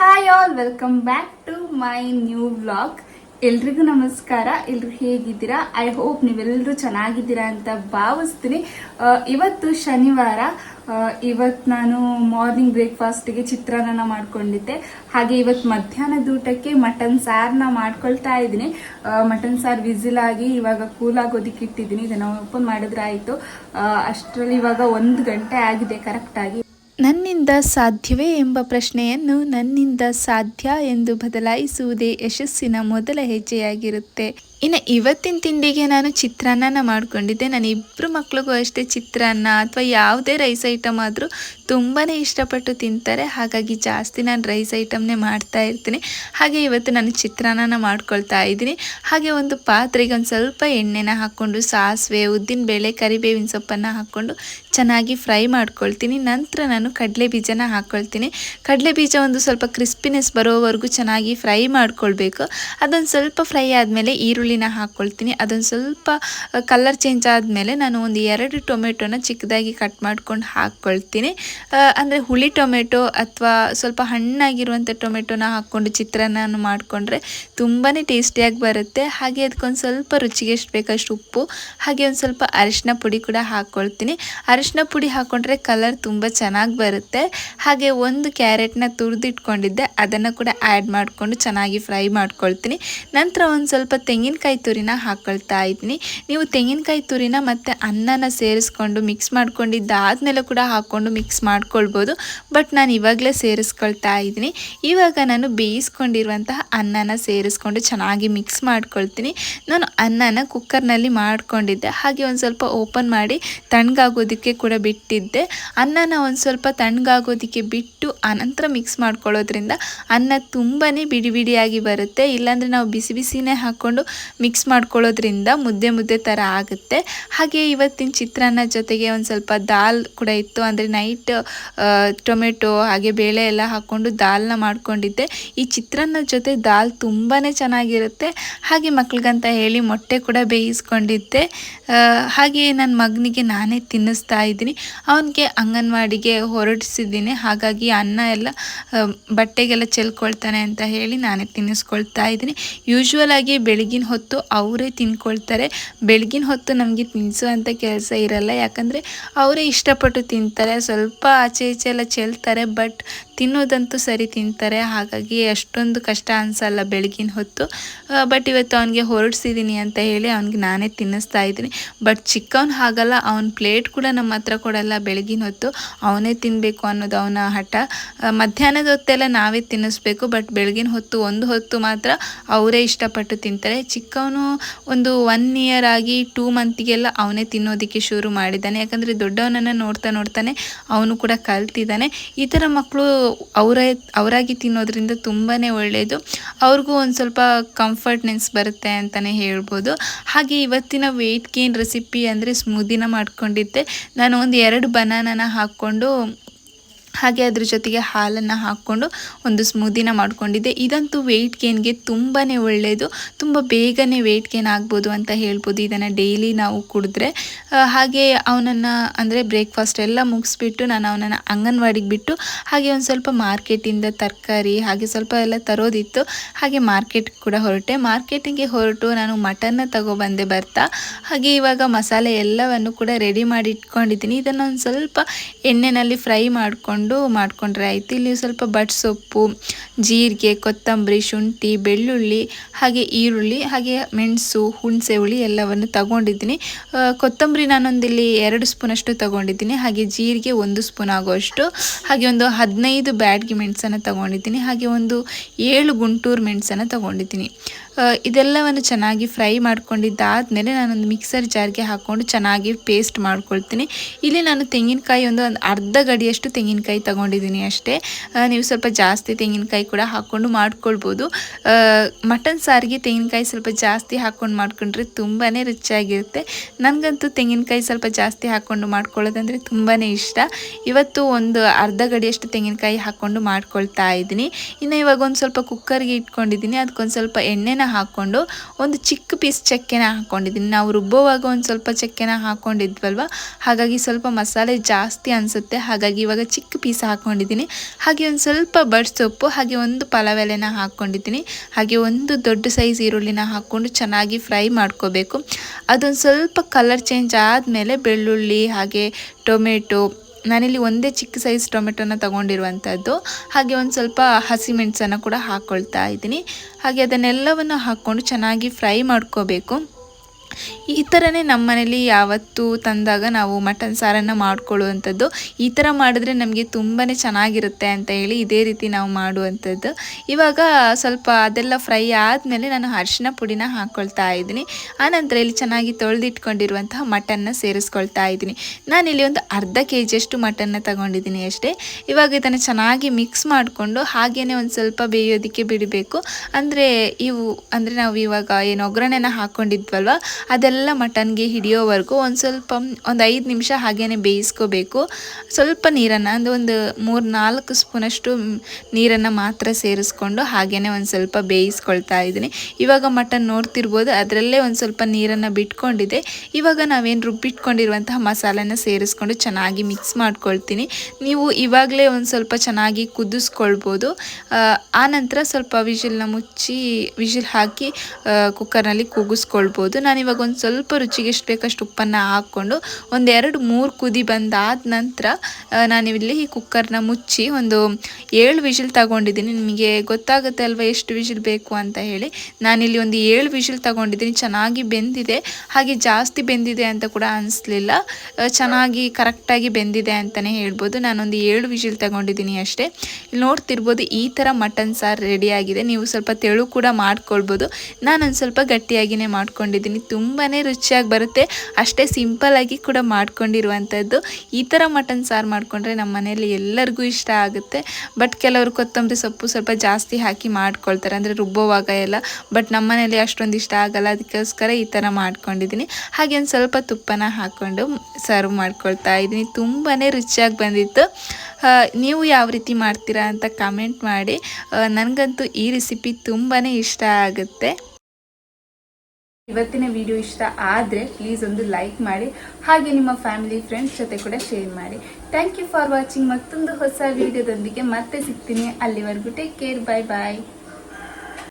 Hi all welcome back to my new vlog ಎಲ್ರಿಗೂ ನಮಸ್ಕಾರ, ಎಲ್ರು ಹೇಗಿದ್ದೀರಾ? ಐ ಹೋಪ್ ನೀವೆಲ್ಲರೂ ಚೆನ್ನಾಗಿದ್ದೀರಾ ಅಂತ ಭಾವಿಸ್ತೀನಿ. ಇವತ್ತು ಶನಿವಾರ. ಇವತ್ತು ನಾನು ಮಾರ್ನಿಂಗ್ ಬ್ರೇಕ್ಫಾಸ್ಟ್ಗೆ ಚಿತ್ರಾನ್ನ ಮಾಡ್ಕೊಂಡಿದ್ದೆ. ಹಾಗೆ ಇವತ್ತು ಮಧ್ಯಾಹ್ನದ ಊಟಕ್ಕೆ ಮಟನ್ ಸಾರ್ನ ಮಾಡ್ಕೊಳ್ತಾ ಇದ್ದೀನಿ. ಮಟನ್ ಸಾರ್ ವಿಸಿಲ್ ಆಗಿ ಇವಾಗ ಕೂಲ್ ಆಗೋದಕ್ಕೆ ಇಟ್ಟಿದ್ದೀನಿ. ಇದನ್ನು ಓಪನ್ ಮಾಡಿದ್ರೆ ಆಯಿತು. ಅಷ್ಟರಲ್ಲಿ ಇವಾಗ ಒಂದು ಗಂಟೆ ಆಗಿದೆ ಕರೆಕ್ಟಾಗಿ ನನ್ನಿಂದ ಸಾಧ್ಯವೇ ಎಂಬ ಪ್ರಶ್ನೆಯನ್ನು ನನ್ನಿಂದ ಸಾಧ್ಯ ಎಂದು ಬದಲಾಯಿಸುವುದೇ ಯಶಸ್ಸಿನ ಮೊದಲ ಹೆಜ್ಜೆಯಾಗಿರುತ್ತೆ. ಇನ್ನು ಇವತ್ತಿನ ತಿಂಡಿಗೆ ನಾನು ಚಿತ್ರಾನ್ನ ಮಾಡಿಕೊಂಡಿದ್ದೆ. ನಾನು ಇಬ್ಬರು ಮಕ್ಳಿಗೂ ಅಷ್ಟೇ ಚಿತ್ರಾನ್ನ ಅಥವಾ ಯಾವುದೇ ರೈಸ್ ಐಟಮ್ ಆದರೂ ತುಂಬಾ ಇಷ್ಟಪಟ್ಟು ತಿಂತಾರೆ. ಹಾಗಾಗಿ ಜಾಸ್ತಿ ನಾನು ರೈಸ್ ಐಟಮ್ನೇ ಮಾಡ್ತಾ ಇರ್ತೀನಿ. ಹಾಗೆ ಇವತ್ತು ನಾನು ಚಿತ್ರಾನ್ನ ಮಾಡ್ಕೊಳ್ತಾ ಇದ್ದೀನಿ. ಹಾಗೆ ಒಂದು ಪಾತ್ರೆಗೆ ಒಂದು ಸ್ವಲ್ಪ ಎಣ್ಣೆನ ಹಾಕ್ಕೊಂಡು, ಸಾಸಿವೆ ಉದ್ದಿನಬೇಳೆ ಕರಿಬೇವಿನ ಸೊಪ್ಪನ್ನು ಹಾಕ್ಕೊಂಡು ಚೆನ್ನಾಗಿ ಫ್ರೈ ಮಾಡ್ಕೊಳ್ತೀನಿ. ನಂತರ ನಾನು ಕಡಲೆ ಬೀಜನ ಹಾಕ್ಕೊಳ್ತೀನಿ ಕಡಲೆ ಬೀಜ ಒಂದು ಸ್ವಲ್ಪ ಕ್ರಿಸ್ಪಿನೆಸ್ ಬರೋವರೆಗೂ ಚೆನ್ನಾಗಿ ಫ್ರೈ ಮಾಡ್ಕೊಳ್ಬೇಕು. ಅದೊಂದು ಸ್ವಲ್ಪ ಫ್ರೈ ಆದಮೇಲೆ ಈರುಳ್ಳಿನ ಹಾಕ್ಕೊಳ್ತೀನಿ. ಅದೊಂದು ಸ್ವಲ್ಪ ಕಲರ್ ಚೇಂಜ್ ಆದಮೇಲೆ ನಾನು ಒಂದು ಎರಡು ಟೊಮೆಟೊನ ಚಿಕ್ಕದಾಗಿ ಕಟ್ ಮಾಡ್ಕೊಂಡು ಹಾಕ್ಕೊಳ್ತೀನಿ. ಅಂದರೆ ಹುಳಿ ಟೊಮೆಟೊ ಅಥವಾ ಸ್ವಲ್ಪ ಹಣ್ಣಾಗಿರುವಂಥ ಟೊಮೆಟೊನ ಹಾಕ್ಕೊಂಡು ಚಿತ್ರಾನ್ನ ಮಾಡಿಕೊಂಡ್ರೆ ತುಂಬಾ ಟೇಸ್ಟಿಯಾಗಿ ಬರುತ್ತೆ. ಹಾಗೆ ಅದಕ್ಕೊಂದು ಸ್ವಲ್ಪ ರುಚಿಗೆ ಎಷ್ಟು ಬೇಕಷ್ಟು ಉಪ್ಪು, ಹಾಗೆ ಒಂದು ಸ್ವಲ್ಪ ಅರಿಶಿನ ಪುಡಿ ಕೂಡ ಹಾಕ್ಕೊಳ್ತೀನಿ. ಅರಿಶಿನ ಪುಡಿ ಹಾಕ್ಕೊಂಡ್ರೆ ಕಲರ್ ತುಂಬ ಚೆನ್ನಾಗಿ ಬರುತ್ತೆ. ಹಾಗೆ ಒಂದು ಕ್ಯಾರೆಟ್ನ ತುರಿದಿಟ್ಕೊಂಡಿದ್ದೆ, ಅದನ್ನು ಕೂಡ ಆ್ಯಡ್ ಮಾಡಿಕೊಂಡು ಚೆನ್ನಾಗಿ ಫ್ರೈ ಮಾಡ್ಕೊಳ್ತೀನಿ. ನಂತರ ಒಂದು ಸ್ವಲ್ಪ ತೆಂಗಿನಕಾಯಿ ತುರಿನ ಹಾಕ್ಕೊಳ್ತಾ ಇದ್ದೀನಿ ನೀವು ತೆಂಗಿನಕಾಯಿ ತುರಿನ ಮತ್ತು ಅನ್ನನ ಸೇರಿಸ್ಕೊಂಡು ಮಿಕ್ಸ್ ಮಾಡ್ಕೊಂಡಿದ್ದಾದಮೇಲೆ ಕೂಡ ಹಾಕ್ಕೊಂಡು ಮಿಕ್ಸ್ ಮಾಡ್ಕೊಳ್ಬೋದು. ಬಟ್ ನಾನು ಇವಾಗಲೇ ಸೇರಿಸ್ಕೊಳ್ತಾ ಇದ್ದೀನಿ ಇವಾಗ ನಾನು ಬೇಯಿಸ್ಕೊಂಡಿರುವಂತಹ ಅನ್ನನ ಸೇರಿಸ್ಕೊಂಡು ಚೆನ್ನಾಗಿ ಮಿಕ್ಸ್ ಮಾಡ್ಕೊಳ್ತೀನಿ. ನಾನು ಅನ್ನನ ಕುಕ್ಕರ್ನಲ್ಲಿ ಮಾಡ್ಕೊಂಡಿದ್ದೆ. ಹಾಗೆ ಒಂದು ಸ್ವಲ್ಪ ಓಪನ್ ಮಾಡಿ ತಣ್ಣಗಾಗೋದಕ್ಕೆ ಕೂಡ ಬಿಟ್ಟಿದ್ದೆ. ಅನ್ನನ ಒಂದು ಸ್ವಲ್ಪ ತಣ್ಣಗಾಗೋದಕ್ಕೆ ಬಿಟ್ಟು ಅನಂತರ ಮಿಕ್ಸ್ ಮಾಡ್ಕೊಳ್ಳೋದ್ರಿಂದ ಅನ್ನ ತುಂಬಾ ಬಿಡಿ ಬಿಡಿಯಾಗಿ ಬರುತ್ತೆ. ಇಲ್ಲಾಂದರೆ ನಾವು ಬಿಸಿ ಬಿಸಿನೇ ಹಾಕ್ಕೊಂಡು ಮಿಕ್ಸ್ ಮಾಡ್ಕೊಳ್ಳೋದ್ರಿಂದ ಮುದ್ದೆ ಮುದ್ದೆ ಥರ ಆಗುತ್ತೆ. ಹಾಗೆ ಇವತ್ತಿನ ಚಿತ್ರಾನ್ನ ಜೊತೆಗೆ ಒಂದು ಸ್ವಲ್ಪ ದಾಲ್ ಕೂಡ ಇತ್ತು. ಅಂದರೆ ನೈಟ್ ಟೊಮೆಟೊ ಹಾಗೆ ಬೇಳೆ ಎಲ್ಲ ಹಾಕ್ಕೊಂಡು ದಾಲ್ನ ಮಾಡ್ಕೊಂಡಿದ್ದೆ. ಈ ಚಿತ್ರಾನ್ನದ ಜೊತೆ ದಾಲ್ ತುಂಬಾ ಚೆನ್ನಾಗಿರುತ್ತೆ. ಹಾಗೆ ಮಕ್ಳಿಗಂತ ಹೇಳಿ ಮೊಟ್ಟೆ ಕೂಡ ಬೇಯಿಸ್ಕೊಂಡಿದ್ದೆ. ಹಾಗೆ ನನ್ನ ಮಗನಿಗೆ ನಾನೇ ತಿನ್ನಿಸ್ತಾ ಇದ್ದೀನಿ. ಅವನಿಗೆ ಅಂಗನವಾಡಿಗೆ ಹೊರಡಿಸಿದ್ದೀನಿ. ಹಾಗಾಗಿ ಅನ್ನ ಎಲ್ಲ ಬಟ್ಟೆಗೆಲ್ಲ ಚೆಲ್ಕೊಳ್ತಾನೆ ಅಂತ ಹೇಳಿ ನಾನೇ ತಿನ್ನಿಸ್ಕೊಳ್ತಾ ಇದ್ದೀನಿ. ಯೂಶುವಲ್ ಆಗಿ ಬೆಳಗಿನ ಹೊತ್ತು ಅವರೇ ತಿನ್ಕೊಳ್ತಾರೆ. ಬೆಳಗಿನ ಹೊತ್ತು ನಮಗೆ ತಿನ್ನಿಸುವಂಥ ಕೆಲಸ ಇರಲ್ಲ. ಯಾಕಂದರೆ ಅವರೇ ಇಷ್ಟಪಟ್ಟು ತಿಂತಾರೆ. ಸ್ವಲ್ಪ ಆಚೆ ಈಚೆ ಎಲ್ಲ ಚೆಲ್ತಾರೆ. ಬಟ್ ತಿನ್ನೋದಂತೂ ಸರಿ ತಿಂತಾರೆ, ಹಾಗಾಗಿ ಅಷ್ಟೊಂದು ಕಷ್ಟ ಅನಿಸಲ್ಲ ಬೆಳಗಿನ ಹೊತ್ತು. ಬಟ್ ಇವತ್ತು ಅವನಿಗೆ ಹೊರಡಿಸಿದ್ದೀನಿ ಅಂತ ಹೇಳಿ ಅವನಿಗೆ ನಾನೇ ತಿನ್ನಿಸ್ತಾ ಇದ್ದೀನಿ. ಬಟ್ ಚಿಕ್ಕವನು ಹಾಗಲ್ಲ, ಅವನ ಪ್ಲೇಟ್ ಕೂಡ ನಮ್ಮ ಹತ್ರ ಕೊಡಲ್ಲ ಬೆಳಗಿನ ಹೊತ್ತು. ಅವನೇ ತಿನ್ನಬೇಕು ಅನ್ನೋದು ಅವನ ಹಠ. ಮಧ್ಯಾಹ್ನದ ಹೊತ್ತೆಲ್ಲ ನಾವೇ ತಿನ್ನಿಸ್ಬೇಕು ಬಟ್ ಬೆಳಗಿನ ಹೊತ್ತು ಒಂದು ಹೊತ್ತು ಮಾತ್ರ ಅವರೇ ಇಷ್ಟಪಟ್ಟು ತಿಂತಾರೆ. ಚಿಕ್ಕವನು ಒಂದು ಒನ್ ಇಯರ್ ಆಗಿ ಟೂ ಮಂತಿಗೆಲ್ಲ ಅವನೇ ತಿನ್ನೋದಕ್ಕೆ ಶುರು ಮಾಡಿದ್ದಾನೆ. ಯಾಕಂದರೆ ದೊಡ್ಡವನನ್ನು ನೋಡ್ತಾ ನೋಡ್ತಾನೆ ಅವನು ಕೂಡ ಕಲ್ತಿದ್ದಾನೆ. ಈ ಥರ ಮಕ್ಕಳು ಅವರೇ, ಅವರಾಗಿ ತಿನ್ನೋದ್ರಿಂದ ತುಂಬಾ ಒಳ್ಳೆಯದು ಅವ್ರಿಗೂ ಒಂದು ಸ್ವಲ್ಪ ಕಂಫರ್ಟ್ನೆಸ್ ಬರುತ್ತೆ ಅಂತಲೇ ಹೇಳ್ಬೋದು. ಹಾಗೆ ಇವತ್ತಿನ ವೆಯ್ಟ್ ಗೇನ್ ರೆಸಿಪಿ ಅಂದರೆ ಸ್ಮೂದಿನ ಮಾಡ್ಕೊಂಡಿದ್ದೆ. ನಾನು ಒಂದು ಎರಡು ಬನಾನನ ಹಾಕ್ಕೊಂಡು ಹಾಗೆ ಅದ್ರ ಜೊತೆಗೆ ಹಾಲನ್ನು ಹಾಕ್ಕೊಂಡು ಒಂದು ಸ್ಮೂದಿನ ಮಾಡಿಕೊಂಡಿದ್ದೆ. ಇದಂತೂ ವೆಯ್ಟ್ ಗೇನ್ಗೆ ತುಂಬಾ ಒಳ್ಳೆಯದು ತುಂಬ ಬೇಗನೆ ವೆಯ್ಟ್ ಗೇನ್ ಆಗ್ಬೋದು ಅಂತ ಹೇಳ್ಬೋದು ಇದನ್ನು ಡೈಲಿ ನಾವು ಕುಡಿದ್ರೆ. ಹಾಗೆ ಅವನನ್ನು ಅಂದರೆ ಬ್ರೇಕ್ಫಾಸ್ಟ್ ಎಲ್ಲ ಮುಗಿಸ್ಬಿಟ್ಟು ನಾನು ಅವನನ್ನು ಅಂಗನವಾಡಿಗೆ ಬಿಟ್ಟು ಹಾಗೆ ಒಂದು ಸ್ವಲ್ಪ ಮಾರ್ಕೆಟಿಂದ ತರಕಾರಿ ಹಾಗೆ ಸ್ವಲ್ಪ ಎಲ್ಲ ತರೋದಿತ್ತು. ಹಾಗೆ ಮಾರ್ಕೆಟ್ ಕೂಡ ಹೊರಟೆ. ಮಾರ್ಕೆಟಿಂಗ್ಗೆ ಹೊರಟು ನಾನು ಮಟನ್ನ ತಗೊಬಂದೆ ಬರ್ತಾ. ಹಾಗೆ ಇವಾಗ ಮಸಾಲೆ ಎಲ್ಲವನ್ನು ಕೂಡ ರೆಡಿ ಮಾಡಿ ಇಟ್ಕೊಂಡಿದ್ದೀನಿ ಇದನ್ನು ಒಂದು ಸ್ವಲ್ಪ ಎಣ್ಣೆನಲ್ಲಿ ಫ್ರೈ ಮಾಡಿಕೊಂಡು ಮಾಡಿಕೊಂಡ್ರೆ ಆಯಿತು. ಇಲ್ಲಿ ಸ್ವಲ್ಪ ಬಟ್ ಸೊಪ್ಪು, ಜೀರಿಗೆ, ಕೊತ್ತಂಬರಿ, ಶುಂಠಿ, ಬೆಳ್ಳುಳ್ಳಿ, ಹಾಗೆ ಈರುಳ್ಳಿ, ಹಾಗೆ ಮೆಣಸು, ಹುಣಸೆ ಹುಳಿ ಎಲ್ಲವನ್ನು ತಗೊಂಡಿದ್ದೀನಿ. ಕೊತ್ತಂಬರಿ ನಾನೊಂದಿಲ್ಲಿ ಎರಡು ಸ್ಪೂನಷ್ಟು ತಗೊಂಡಿದ್ದೀನಿ. ಹಾಗೆ ಜೀರಿಗೆ ಒಂದು ಸ್ಪೂನ್ ಆಗೋಷ್ಟು. ಹಾಗೆ ಒಂದು ಹದಿನೈದು ಬ್ಯಾಡ್ಗೆ ಮೆಣಸನ್ನು ತಗೊಂಡಿದ್ದೀನಿ. ಹಾಗೆ ಒಂದು ಏಳು ಗುಂಟೂರು ಮೆಣಸನ್ನು ತಗೊಂಡಿದ್ದೀನಿ. ಇದೆಲ್ಲವನ್ನು ಚೆನ್ನಾಗಿ ಫ್ರೈ ಮಾಡ್ಕೊಂಡಿದ್ದಾದಮೇಲೆ ನಾನೊಂದು ಮಿಕ್ಸರ್ ಜಾರ್ಗೆ ಹಾಕ್ಕೊಂಡು ಚೆನ್ನಾಗಿ ಪೇಸ್ಟ್ ಮಾಡ್ಕೊಳ್ತೀನಿ. ಇಲ್ಲಿ ನಾನು ತೆಂಗಿನಕಾಯಿ ಒಂದು ಅರ್ಧ ಗಡಿಯಷ್ಟು ತೆಂಗಿನಕಾಯಿ ತಗೊಂಡಿದ್ದೀನಿ ಅಷ್ಟೇ. ನೀವು ಸ್ವಲ್ಪ ಜಾಸ್ತಿ ತೆಂಗಿನಕಾಯಿ ಕೂಡ ಹಾಕ್ಕೊಂಡು ಮಾಡ್ಕೊಳ್ಬೋದು. ಮಟನ್ ಸಾರಿಗೆ ತೆಂಗಿನಕಾಯಿ ಸ್ವಲ್ಪ ಜಾಸ್ತಿ ಹಾಕ್ಕೊಂಡು ಮಾಡ್ಕೊಂಡ್ರೆ ತುಂಬಾ ರುಚಿಯಾಗಿರುತ್ತೆ. ನನಗಂತೂ ತೆಂಗಿನಕಾಯಿ ಸ್ವಲ್ಪ ಜಾಸ್ತಿ ಹಾಕ್ಕೊಂಡು ಮಾಡ್ಕೊಳ್ಳೋದಂದರೆ ತುಂಬಾ ಇಷ್ಟ. ಇವತ್ತು ಒಂದು ಅರ್ಧ ಗಡಿಯಷ್ಟು ತೆಂಗಿನಕಾಯಿ ಹಾಕ್ಕೊಂಡು ಮಾಡ್ಕೊಳ್ತಾ ಇದ್ದೀನಿ. ಇನ್ನು ಇವಾಗ ಒಂದು ಸ್ವಲ್ಪ ಕುಕ್ಕರ್ಗೆ ಇಟ್ಕೊಂಡಿದ್ದೀನಿ. ಅದಕ್ಕೊಂದು ಸ್ವಲ್ಪ ಎಣ್ಣೆನ ಹಾಕ್ಕೊಂಡು ಒಂದು ಚಿಕ್ಕ ಪೀಸ್ ಚಕ್ಕೆನ ಹಾಕ್ಕೊಂಡಿದ್ದೀನಿ. ನಾವು ರುಬ್ಬೋವಾಗ ಒಂದು ಸ್ವಲ್ಪ ಚಕ್ಕೆನ ಹಾಕ್ಕೊಂಡಿದ್ವಲ್ವ? ಹಾಗಾಗಿ ಸ್ವಲ್ಪ ಮಸಾಲೆ ಜಾಸ್ತಿ ಅನಿಸುತ್ತೆ. ಹಾಗಾಗಿ ಇವಾಗ ಚಿಕ್ಕ ನಾಲ್ಕು ಪೀಸ್ ಹಾಕ್ಕೊಂಡಿದ್ದೀನಿ. ಹಾಗೆ ಒಂದು ಸ್ವಲ್ಪ ಬಡ್ ಸೊಪ್ಪು ಹಾಗೆ ಒಂದು ಪಲಾವ್ ಎಲೆನ ಹಾಕ್ಕೊಂಡಿದ್ದೀನಿ. ಹಾಗೆ ಒಂದು ದೊಡ್ಡ ಸೈಜ್ ಈರುಳ್ಳಿನ ಹಾಕ್ಕೊಂಡು ಚೆನ್ನಾಗಿ ಫ್ರೈ ಮಾಡ್ಕೋಬೇಕು. ಅದೊಂದು ಸ್ವಲ್ಪ ಕಲರ್ ಚೇಂಜ್ ಆದಮೇಲೆ ಬೆಳ್ಳುಳ್ಳಿ, ಹಾಗೆ ಟೊಮೆಟೊ, ನಾನಿಲ್ಲಿ ಒಂದೇ ಚಿಕ್ಕ ಸೈಜ್ ಟೊಮೆಟೊನ ತೊಗೊಂಡಿರುವಂಥದ್ದು. ಹಾಗೆ ಒಂದು ಸ್ವಲ್ಪ ಹಸಿಮೆಣಸನ್ನು ಕೂಡ ಹಾಕ್ಕೊಳ್ತಾ ಇದ್ದೀನಿ. ಹಾಗೆ ಅದನ್ನೆಲ್ಲವನ್ನು ಹಾಕ್ಕೊಂಡು ಚೆನ್ನಾಗಿ ಫ್ರೈ ಮಾಡ್ಕೋಬೇಕು. ಈ ಥರನೇ ನಮ್ಮ ಮನೇಲಿ ಯಾವತ್ತೂ ತಂದಾಗ ನಾವು ಮಟನ್ ಸಾರನ್ನು ಮಾಡ್ಕೊಳ್ಳುವಂಥದ್ದು. ಈ ಥರ ಮಾಡಿದ್ರೆ ನಮಗೆ ತುಂಬಾ ಚೆನ್ನಾಗಿರುತ್ತೆ ಅಂತ ಹೇಳಿ ಇದೇ ರೀತಿ ನಾವು ಮಾಡುವಂಥದ್ದು. ಇವಾಗ ಸ್ವಲ್ಪ ಅದೆಲ್ಲ ಫ್ರೈ ಆದಮೇಲೆ ನಾನು ಅರಿಶಿನ ಪುಡಿನ ಹಾಕ್ಕೊಳ್ತಾ ಇದ್ದೀನಿ. ಆನಂತರ ಇಲ್ಲಿ ಚೆನ್ನಾಗಿ ತೊಳೆದಿಟ್ಕೊಂಡಿರುವಂತಹ ಮಟನ್ನ ಸೇರಿಸ್ಕೊಳ್ತಾ ಇದ್ದೀನಿ. ನಾನಿಲ್ಲಿ ಒಂದು ಅರ್ಧ ಕೆ ಜಿಯಷ್ಟು ಮಟನ್ನ ತಗೊಂಡಿದ್ದೀನಿ ಅಷ್ಟೇ. ಇವಾಗ ಇದನ್ನು ಚೆನ್ನಾಗಿ ಮಿಕ್ಸ್ ಮಾಡಿಕೊಂಡು ಹಾಗೇ ಒಂದು ಸ್ವಲ್ಪ ಬೇಯೋದಕ್ಕೆ ಬಿಡಬೇಕು. ಅಂದರೆ ಇವು, ಅಂದರೆ ನಾವು ಇವಾಗ ಏನು ಒಗ್ಗರಣೆನ ಹಾಕ್ಕೊಂಡಿದ್ವಲ್ವ ಅದೆಲ್ಲ ಮಟನ್ಗೆ ಹಿಡಿಯೋವರೆಗೂ ಒಂದು ಸ್ವಲ್ಪ, ಒಂದು ಐದು ನಿಮಿಷ ಹಾಗೇ ಬೇಯಿಸ್ಕೋಬೇಕು. ಸ್ವಲ್ಪ ನೀರನ್ನು, ಅಂದರೆ ಒಂದು ಮೂರು ನಾಲ್ಕು ಸ್ಪೂನಷ್ಟು ನೀರನ್ನು ಮಾತ್ರ ಸೇರಿಸ್ಕೊಂಡು ಹಾಗೇ ಒಂದು ಸ್ವಲ್ಪ ಬೇಯಿಸ್ಕೊಳ್ತಾ ಇದ್ದೀನಿ. ಇವಾಗ ಮಟನ್ ನೋಡ್ತಿರ್ಬೋದು, ಅದರಲ್ಲೇ ಒಂದು ಸ್ವಲ್ಪ ನೀರನ್ನು ಬಿಟ್ಕೊಂಡಿದೆ ಇವಾಗ ನಾವೇನು ರುಬ್ಬಿಟ್ಕೊಂಡಿರುವಂತಹ ಮಸಾಲೆನ ಸೇರಿಸ್ಕೊಂಡು ಚೆನ್ನಾಗಿ ಮಿಕ್ಸ್ ಮಾಡ್ಕೊಳ್ತೀನಿ. ನೀವು ಇವಾಗಲೇ ಒಂದು ಸ್ವಲ್ಪ ಚೆನ್ನಾಗಿ ಕುದಿಸ್ಕೊಳ್ಬೋದು. ಆನಂತರ ಸ್ವಲ್ಪ ವಿಜಿಲ್ನ ಮುಚ್ಚಿ ವಿಶಿಲ್ ಹಾಕಿ ಕುಕ್ಕರ್ನಲ್ಲಿ ಕೂಗಿಸ್ಕೊಳ್ಬೋದು ನಾನಿವಾಗ ಒಂದು ಸ್ವಲ್ಪ ರುಚಿಗೆ ಎಷ್ಟು ಬೇಕಷ್ಟು ಉಪ್ಪನ್ನು ಹಾಕ್ಕೊಂಡು ಒಂದೆರಡು ಮೂರು ಕುದಿ ಬಂದಾದ ನಂತರ ನಾನು ನಾನಿಲ್ಲಿ ಕುಕ್ಕರ್ನ ಮುಚ್ಚಿ ಒಂದು ಏಳು ವಿಷಿಲ್ ತಗೊಂಡಿದ್ದೀನಿ. ನಿಮಗೆ ಗೊತ್ತಾಗುತ್ತೆ ಅಲ್ವಾ ಎಷ್ಟು ವಿಷಿಲ್ ಬೇಕು ಅಂತ ಹೇಳಿ. ನಾನಿಲ್ಲಿ ಒಂದು ಏಳು ವಿಷಿಲ್ ತಗೊಂಡಿದ್ದೀನಿ. ಚೆನ್ನಾಗಿ ಬೆಂದಿದೆ. ಹಾಗೆ ಜಾಸ್ತಿ ಬೆಂದಿದೆ ಅಂತ ಕೂಡ ಅನಿಸ್ಲಿಲ್ಲ. ಚೆನ್ನಾಗಿ ಕರೆಕ್ಟಾಗಿ ಬೆಂದಿದೆ ಅಂತಲೇ ಹೇಳ್ಬೋದು. ನಾನೊಂದು ಏಳು ವಿಷಿಲ್ ತಗೊಂಡಿದ್ದೀನಿ ಅಷ್ಟೇ. ಇಲ್ಲಿ ನೋಡ್ತಿರ್ಬೋದು ಈ ಥರ ಮಟನ್ ಸಾರು ರೆಡಿಯಾಗಿದೆ ನೀವು ಸ್ವಲ್ಪ ತೆಳು ಕೂಡ ಮಾಡ್ಕೊಳ್ಬೋದು. ನಾನೊಂದು ಸ್ವಲ್ಪ ಗಟ್ಟಿಯಾಗಿಯೇ ಮಾಡ್ಕೊಂಡಿದ್ದೀನಿ. ತುಂಬಾ ರುಚಿಯಾಗಿ ಬರುತ್ತೆ. ಅಷ್ಟೇ ಸಿಂಪಲ್ಲಾಗಿ ಕೂಡ ಮಾಡ್ಕೊಂಡಿರುವಂಥದ್ದು ಈ ಥರ ಮಟನ್ ಸಾರು ಮಾಡಿಕೊಂಡ್ರೆ ನಮ್ಮ ಮನೆಯಲ್ಲಿ ಎಲ್ಲರಿಗೂ ಇಷ್ಟ ಆಗುತ್ತೆ. ಬಟ್ ಕೆಲವರು ಕೊತ್ತಂಬರಿ ಸೊಪ್ಪು ಸ್ವಲ್ಪ ಜಾಸ್ತಿ ಹಾಕಿ ಮಾಡ್ಕೊಳ್ತಾರೆ. ಅಂದರೆ ರುಬ್ಬೋವಾಗ ಎಲ್ಲ. ಬಟ್ ನಮ್ಮ ಮನೆಯಲ್ಲಿ ಅಷ್ಟೊಂದು ಇಷ್ಟ ಆಗಲ್ಲ. ಅದಕ್ಕೋಸ್ಕರ ಈ ಥರ ಮಾಡ್ಕೊಂಡಿದ್ದೀನಿ. ಹಾಗೆ ಒಂದು ಸ್ವಲ್ಪ ತುಪ್ಪನ ಹಾಕ್ಕೊಂಡು ಸರ್ವ್ ಮಾಡ್ಕೊಳ್ತಾ ಇದ್ದೀನಿ. ತುಂಬಾ ರುಚಿಯಾಗಿ ಬಂದಿತ್ತು. ನೀವು ಯಾವ ರೀತಿ ಮಾಡ್ತೀರಾ ಅಂತ ಕಮೆಂಟ್ ಮಾಡಿ. ನನಗಂತೂ ಈ ರೆಸಿಪಿ ತುಂಬಾ ಇಷ್ಟ ಆಗುತ್ತೆ. ಇವತ್ತಿನ ವಿಡಿಯೋ ಇಷ್ಟ ಆದರೆ ಪ್ಲೀಸ್ ಒಂದು ಲೈಕ್ ಮಾಡಿ, ಹಾಗೆ ನಿಮ್ಮ ಫ್ಯಾಮಿಲಿ ಫ್ರೆಂಡ್ಸ್ ಜೊತೆ ಕೂಡ ಶೇರ್ ಮಾಡಿ. ಥ್ಯಾಂಕ್ ಯು ಫಾರ್ ವಾಚಿಂಗ್ ಮತ್ತೊಂದು ಹೊಸ ವಿಡಿಯೋದೊಂದಿಗೆ ಮತ್ತೆ ಸಿಗ್ತೀನಿ. ಅಲ್ಲಿವರೆಗೂ ಟೇಕ್ ಕೇರ್ ಬಾಯ್ ಬಾಯ್